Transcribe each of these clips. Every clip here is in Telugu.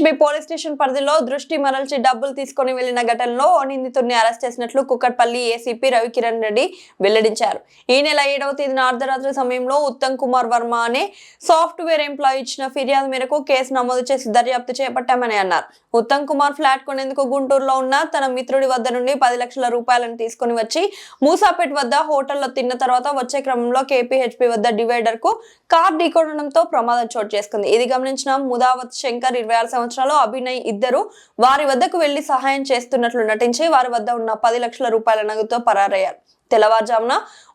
KPHB police station పరిధిలో దృష్టి మరల్చి డబ్బులు తీసుకొని వెళ్ళిన ఘటనలో ఓ నిందితుడిని అరెస్ట్ చేసినట్లు కుక్కట్పల్లి ఏసీపీ రవికిరణ్ రెడ్డి వెల్లడించారు. ఈ నెల ఏడవ తేదీన అర్ధరాత్రి సమయంలో ఉత్తమ్ కుమార్ వర్మ అనే సాఫ్ట్వేర్ ఎంప్లాయీ ఇచ్చిన ఫిర్యాదు మేరకు కేసు నమోదు చేసి దర్యాప్తు చేపట్టామని అన్నారు. ఉత్తమ్ కుమార్ ఫ్లాట్ కొనేందుకు గుంటూరులో ఉన్న తన మిత్రుడి వద్ద నుండి పది లక్షల రూపాయలను తీసుకుని వచ్చి మూసాపేట్ వద్ద హోటల్లో తిన్న తర్వాత వచ్చే క్రమంలో కేపీహెచ్పి వద్ద డివైడర్కు కార్ ఢీకొనడంతో ప్రమాదం చోటు చేసుకుంది. ఇది గమనించిన ముదావత్ శంకర్ ఇరవై ఆరు సంవత్సరాలు అభినయ్ ఇద్దరు వారి వద్దకు వెళ్ళి సహాయం చేస్తున్నట్లు నటించి వారి వద్ద ఉన్న పది లక్షల రూపాయల నగదుతో పరారయ్యారు. తెల్లవారుజామున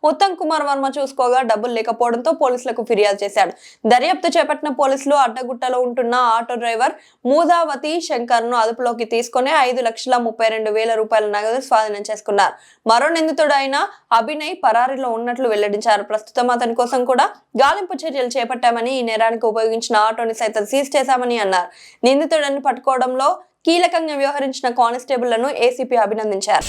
ఉత్తమ్ కుమార్ వర్మ చూసుకోగా డబ్బులు లేకపోవడంతో పోలీసులకు ఫిర్యాదు చేశాడు. దర్యాప్తు చేపట్టిన పోలీసులు అడ్డగుట్టలో ఉంటున్న ఆటో డ్రైవర్ మూదావతి శంకర్ను అదుపులోకి తీసుకుని ఐదు లక్షల ముప్పై రెండు వేల రూపాయల నగదు స్వాధీనం చేసుకున్నారు. మరో నిందితుడు అయిన అభినయ్ పరారీలో ఉన్నట్లు వెల్లడించారు. ప్రస్తుతం అతని కోసం కూడా గాలింపు చర్యలు చేపట్టామని ఈ నేరానికి ఉపయోగించిన ఆటోని సైతం సీజ్ చేశామని అన్నారు. నిందితుడిని పట్టుకోవడంలో కీలకంగా వ్యవహరించిన కానిస్టేబుళ్ళను ఏసీపీ అభినందించారు.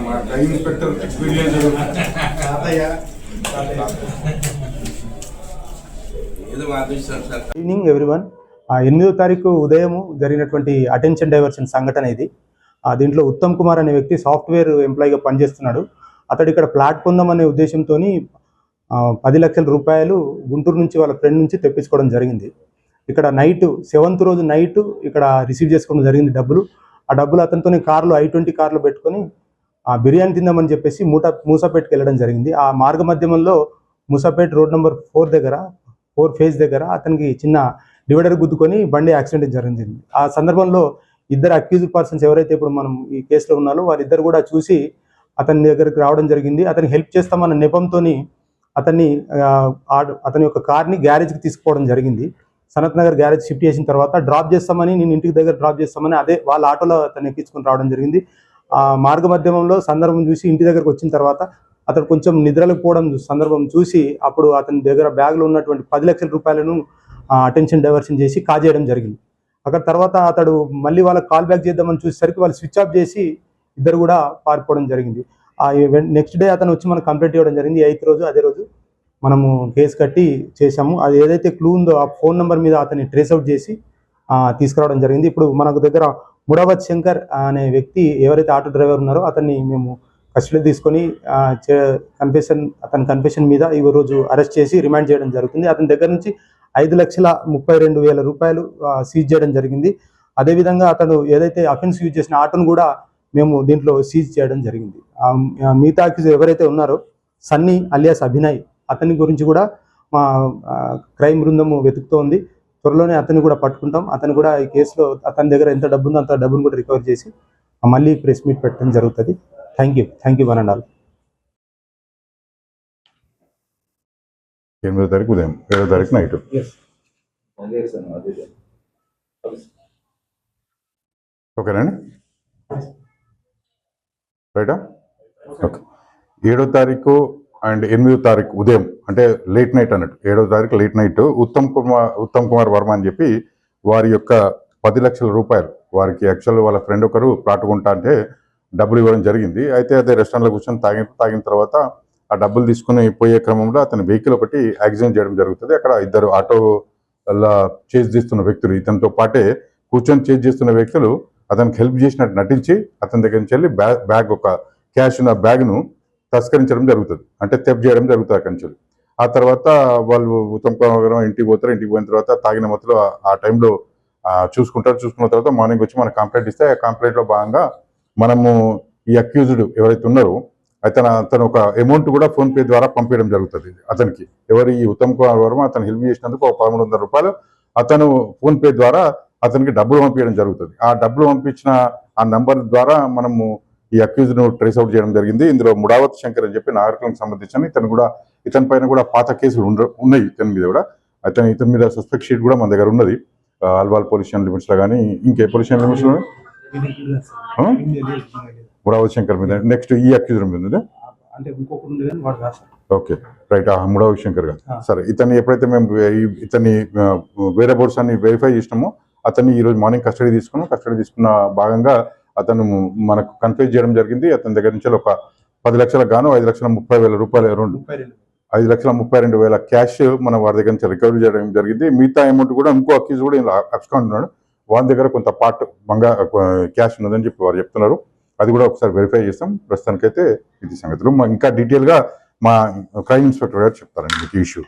మా time inspector experience evening everyone ఆ, ఎనిమిదో తారీఖు ఉదయం జరిగినటువంటి అటెన్షన్ డైవర్షన్ సంఘటన ఇది. ఆ, దీంట్లో ఉత్తమ్ కుమార్ అనే వ్యక్తి సాఫ్ట్వేర్ ఎంప్లాయీగా పనిచేస్తున్నాడు. అతడు ఇక్కడ ప్లాట్ పొందామనే ఉద్దేశంతో పది లక్షల రూపాయలు గుంటూరు నుంచి వాళ్ళ ఫ్రెండ్ నుంచి తెప్పించుకోవడం జరిగింది. ఇక్కడ నైట్ సెవెంత్ రోజు నైట్ ఇక్కడ రిసీవ్ చేసుకోవడం జరిగింది డబ్బులు. ఆ డబ్బులు అతనితోని కార్లు ఐ ట్వంటీ కార్లు పెట్టుకొని ఆ బిర్యానీ తిందామని చెప్పేసి మూట మూసాపేట్కి వెళ్ళడం జరిగింది. ఆ మార్గ మధ్యమంలో మూసాపేట్ రోడ్ నెంబర్ ఫోర్ దగ్గర ఫోర్ ఫేజ్ దగ్గర అతనికి చిన్న డివైడర్ గుద్దుకొని బండి యాక్సిడెంట్ జరిగింది. ఆ సందర్భంలో ఇద్దరు అక్యూజ్డ్ పర్సన్స్ ఎవరైతే ఇప్పుడు మనం ఈ కేసులో ఉన్నారో వారిద్దరు కూడా చూసి అతని దగ్గరికి రావడం జరిగింది. అతనికి హెల్ప్ చేస్తామన్న నెపంతో అతన్ని ఆ, అతని యొక్క కార్ని గ్యారేజ్కి తీసుకుపోవడం జరిగింది. సనత్ నగర్ గ్యారేజ్ షిఫ్ట్ చేసిన తర్వాత డ్రాప్ చేస్తామని నేను ఇంటికి దగ్గర డ్రాప్ చేస్తామని అదే వాళ్ళ ఆటోలో అతను ఎక్కించుకొని రావడం జరిగింది. ఆ మార్గ మధ్యమంలో సందర్భం చూసి ఇంటి దగ్గరకు వచ్చిన తర్వాత అతడు కొంచెం నిద్రలకు పోవడం సందర్భం చూసి అప్పుడు అతని దగ్గర బ్యాగ్లో ఉన్నటువంటి పది లక్షల రూపాయలను అటెన్షన్ డైవర్షన్ చేసి కాజేయడం జరిగింది. అక్కడ తర్వాత అతడు మళ్ళీ వాళ్ళకి కాల్ బ్యాక్ చేద్దామని చూసేసరికి వాళ్ళు స్విచ్ ఆఫ్ చేసి ఇద్దరు కూడా పారిపోవడం జరిగింది. ఆ నెక్స్ట్ డే అతను వచ్చి మనకు కంప్లైంట్ ఇవ్వడం జరిగింది. ఎయిత్ రోజు అదే రోజు మనము కేసు కట్టి చేశాము. అది ఏదైతే క్లూ ఉందో ఆ ఫోన్ నెంబర్ మీద అతన్ని ట్రేస్ అవుట్ చేసి తీసుకురావడం జరిగింది. ఇప్పుడు మనకు దగ్గర ముడావత్ శంకర్ అనే వ్యక్తి ఎవరైతే ఆటో డ్రైవర్ ఉన్నారో అతన్ని మేము కస్టడీ తీసుకొని కన్ఫెషన్ అతని కన్ఫెషన్ మీద ఈ రోజు అరెస్ట్ చేసి రిమాండ్ చేయడం జరుగుతుంది. అతని దగ్గర నుంచి ఐదు లక్షల ముప్పై రెండు వేల రూపాయలు సీజ్ చేయడం జరిగింది. అదేవిధంగా అతను ఏదైతే అఫెన్స్ యూజ్ చేసిన ఆటోను కూడా మేము దీంట్లో సీజ్ చేయడం జరిగింది. మిగతా ఎవరైతే ఉన్నారో సన్నీ అలియాస్ అభినయ్ అతని గురించి కూడా మా క్రైమ్ బృందము వెతుకుతోంది. త్వరలోనే అతన్ని కూడా పట్టుకుంటాం. అతను కూడా ఈ కేసులో అతని దగ్గర ఎంత డబ్బు ఉందో అంత డబ్బును కూడా రికవర్ చేసి మళ్ళీ ప్రెస్ మీట్ పెట్టడం జరుగుతుంది. Thank you thank you one and all ఎనిమిదో తారీఖు ఉదయం ఏడో తారీఖు నైట్ ఓకేనండి రైటా ఓకే ఏడో తారీఖు అండ్ ఎనిమిదో తారీఖు ఉదయం అంటే లేట్ నైట్ అన్నట్టు ఏడో తారీఖు లేట్ నైట్ ఉత్తమ్ కుమార్ ఉత్తమ్ కుమార్ వర్మ అని చెప్పి వారి యొక్క పది లక్షల రూపాయలు వారికి యాక్చువల్ వాళ్ళ ఫ్రెండ్ ఒకరు ప్లాట్ కొంటా అంటే డబ్బులు ఇవ్వడం జరిగింది. అయితే అదే రెస్టారెంట్లో కూర్చొని తాగిన తాగిన తర్వాత ఆ డబ్బులు తీసుకుని పోయే క్రమంలో అతని వెహికల్ ఒకటి యాక్సిడెంట్ చేయడం జరుగుతుంది. అక్కడ ఇద్దరు ఆటో చేజ్ చేస్తున్న వ్యక్తులు ఇతనితో పాటే కూర్చొని చేజ్ చేస్తున్న వ్యక్తులు అతనికి హెల్ప్ చేసినట్టు నటించి అతని దగ్గర నుంచి వెళ్ళి బ్యాగ్ బ్యాగ్ ఒక క్యాష్ ఉన్న బ్యాగ్ను తస్కరించడం జరుగుతుంది. అంటే తెప్ చేయడం జరుగుతుంది అక్కడి నుంచి. ఆ తర్వాత వాళ్ళు ఉత్తమ్ కుమార్ గారు ఇంటికి పోతారు. ఇంటికి పోయిన తర్వాత తాగిన మొత్తంలో ఆ- టైంలో చూసుకుంటారు. చూసుకున్న తర్వాత మార్నింగ్ వచ్చి మనకు కంప్లైంట్ ఇస్తే ఆ కంప్లైంట్లో భాగంగా మనము ఈ అక్యూజ్డ్ ఎవరైతే ఉన్నారో అతను అతను ఒక అమౌంట్ కూడా ఫోన్పే ద్వారా పంపించడం జరుగుతుంది అతనికి. ఎవరు ఈ ఉత్తమ్ కుమార్ వర్మ అతను హెల్ప్ చేసినందుకు ఒక పదమూడు వందల రూపాయలు అతను ఫోన్పే ద్వారా అతనికి డబ్బులు పంపించడం జరుగుతుంది. ఆ డబ్బులు పంపించిన ఆ నంబర్ ద్వారా మనము ఈ అక్యూజ్ను ట్రేస్ అవుట్ చేయడం జరిగింది. ఇందులో ముడావత్ శంకర్ అని చెప్పి నాగరికులకు సంబంధించిన ఇతను కూడా ఇతని పైన కూడా పాత కేసులు ఉన్నాయి ఇతని మీద కూడా. అతని ఇతని మీద సస్పెక్ట్ షీట్ కూడా మన దగ్గర ఉన్నది. అల్వాల్ పొల్యూషన్ లిమిట్స్లో కానీ ఇంకే పొల్యూషన్ లిమిట్స్లో? ముడావత్ శంకర్ మీద. నెక్స్ట్ ఈ అక్యూజర్ మీద ఓకే రైట్ ఆ ముడావ శంకర్ గారు. సరే ఇతన్ని ఎప్పుడైతే మేము ఇతన్ని వేరే బోర్డ్స్ అన్ని వెరిఫై చేసినామో అతన్ని ఈ రోజు మార్నింగ్ కస్టడీ తీసుకున్నాం. కస్టడీ తీసుకున్న భాగంగా అతను మనకు కన్ఫ్యూజ్ చేయడం జరిగింది. అతని దగ్గర నుంచి ఒక పది లక్షలకు గాను ఐదు లక్షల ముప్పై వేల రూపాయలు రెండు ఐదు లక్షల ముప్పై రెండు వేల క్యాష్ మన వారి దగ్గర నుంచి రికవరీ చేయడం జరిగింది. మిగతా అమౌంట్ కూడా ఇంకో అక్యూజ్ కూడా ఇలా అబ్స్కాండ్ ఉన్నాడు. దగ్గర కొంత పార్ట్ బంగా క్యాష్ ఉన్నదని చెప్పి వారు చెప్తున్నారు. అది కూడా ఒకసారి వెరిఫై చేస్తాం. ప్రస్తుతానికైతే ఇది సంగతులు. ఇంకా డీటెయిల్గా మా క్రైమ్ ఇన్స్పెక్టర్ గారు చెప్తారండి మీకు ఇష్యూ.